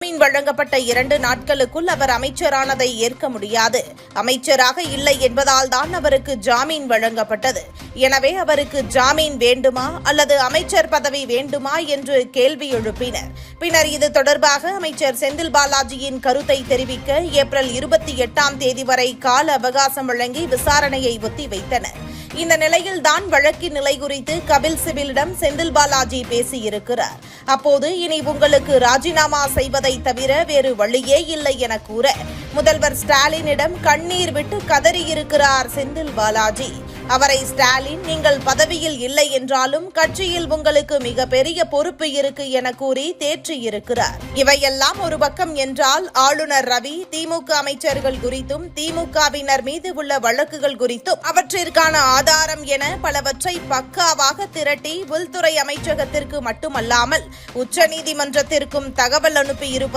ஜாமீன் வழங்கப்பட்ட இரண்டு நாட்களுக்குள் அவர் அமைச்சரானதை ஏற்க முடியாது. அமைச்சராக இல்லை என்பதால் தான் அவருக்கு ஜாமீன் வழங்கப்பட்டது. எனவே அவருக்கு ஜாமீன் வேண்டுமா அல்லது அமைச்சர் பதவி வேண்டுமா என்று கேள்வி எழுப்பினர். பின்னர் இது தொடர்பாக அமைச்சர் செந்தில் பாலாஜியின் கருத்தை தெரிவிக்க ஏப்ரல் இருபத்தி எட்டாம் தேதி வரை கால அவகாசம் வழங்கி விசாரணையை ஒத்திவைத்தனர் இந்த நிலையில்தான் வழக்கின் நிலை குறித்து கபில் சிபிலிடம் செந்தில் பாலாஜி பேசியிருக்கிறார். அப்போது இனி உங்களுக்கு ராஜினாமா செய்வதை தவிர வேறு வழியே இல்லை என கூற முதல்வர் ஸ்டாலினிடம் கண்ணீர் விட்டு கதறியிருக்கிறார் செந்தில் பாலாஜி. அவரை ஸ்டாலின் நீங்கள் பதவியில் இல்லை என்றாலும் கட்சியில் உங்களுக்கு மிகப்பெரிய பொறுப்பு இருக்கு என கூறி தேற்றியிருக்கிறார். இவையெல்லாம் ஒரு பக்கம் என்றால் ஆளுநர் ரவி திமுக அமைச்சர்கள் குறித்தும் திமுகவினர் மீது உள்ள வழக்குகள் குறித்தும் அவற்றிற்கான ஆதாரம் என பலவற்றை பக்காவாக திரட்டி உள்துறை அமைச்சகத்திற்கு மட்டுமல்லாமல் உச்சநீதிமன்றத்திற்கும் தகவல் அனுப்பியிருப்பது